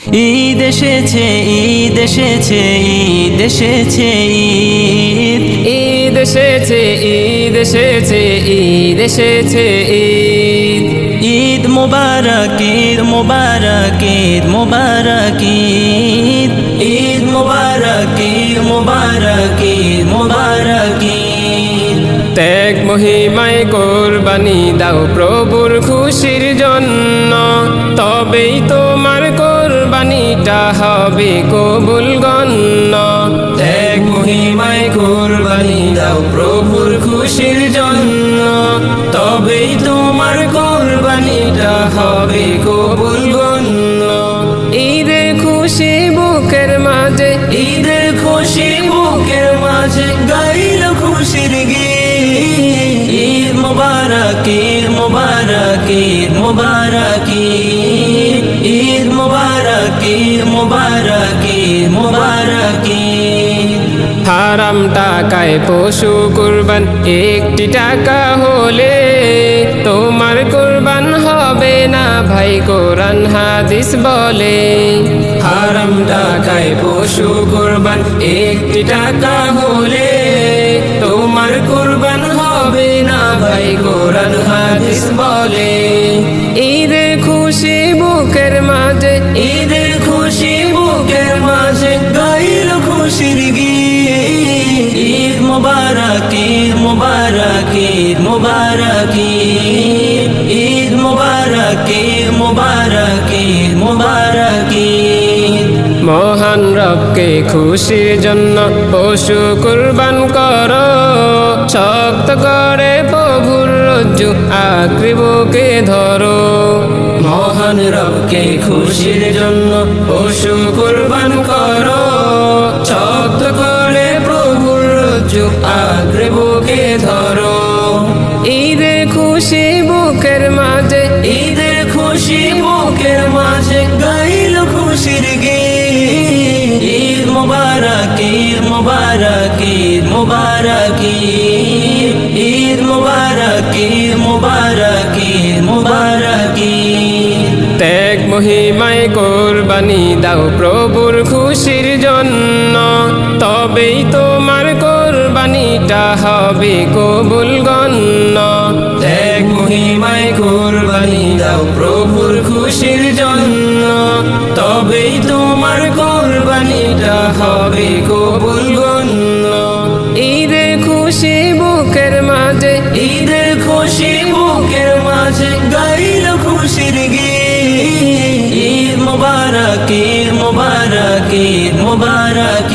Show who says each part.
Speaker 1: ঈদ এসেছে ঈদ এসেছে ঈদ এসেছে ঈদ।
Speaker 2: ঈদ এসেছে ঈদ এসেছে ঈদ এসেছে ঈদ।
Speaker 1: ঈদ মোবারক ঈদ মোবারক ঈদ মোবারক ঈদ। ঈদ মোবারক ঈদ মোবারক ঈদ মোবারক ঈদ।
Speaker 2: ত্যাগ মহিমায় কোরবানি দাও প্রভুর খুশির জন্য তবেই তোমার কোরবানিটা হবে কবুল গণ্য।
Speaker 1: ত্যাগ মহিমায় কোরবানি দাও প্রভুর খুশির জন্য। তবেই তোমার কোরবানিটা হবে কবুল গণ্য।
Speaker 2: ঈদের খুশি বুকের মাঝে
Speaker 1: ঈদের খুশি বুকের মাঝে গাইল খুশির গীত। ঈদ মোবারক ঈদ মোবারক ঈদ মোবারক ঈদ মোবারক মোবারক মোবারক।
Speaker 2: হারাম টাকায় পশু কুরবান, একটি টাকা হলে তোমার কুরবান হবে না ভাই, কোরআন, হাদিস বলে।
Speaker 1: হারাম টাকায় পশু কোরবান, একটি টাকা হলে তোমার কোরবান হবে না ভাই, কোরআন, হাদিস বলে। খুশির গীত ঈদ মোবারক ঈদ মোবারক ঈদ মোবারক ঈদ মোবারক ঈদ মোবারক ঈদ মোবারক।
Speaker 2: মহান রবকে খুশির জন্য পশু কুরবান কর। শক্ত করে প্রভুর রজ্জু আঁকড়ে ধরো।
Speaker 1: মহান রবকে খুশির জন্য পশু কুরবান ঈদ মোবারক ঈদ মোবারক ঈদ মোবারক ঈদ মোবারক ঈদ মোবারক।
Speaker 2: ত্যাগ মহিমায় কোরবানি দাও প্রভুর খুশির জন্য, তবেই তোমার কোরবানিটা হবে কবুল গণ্য।
Speaker 1: ত্যাগ মহিমায় কোরবানি দাও প্রভুর খুশির জন্য, তবেই তোমার কোরবানিটা হবে
Speaker 2: ঈদের খুশি বুকের মাঝে
Speaker 1: গাইল খুশির গীত। ঈদ মুবারক ঈদ মুবারক ঈদ মোবারক।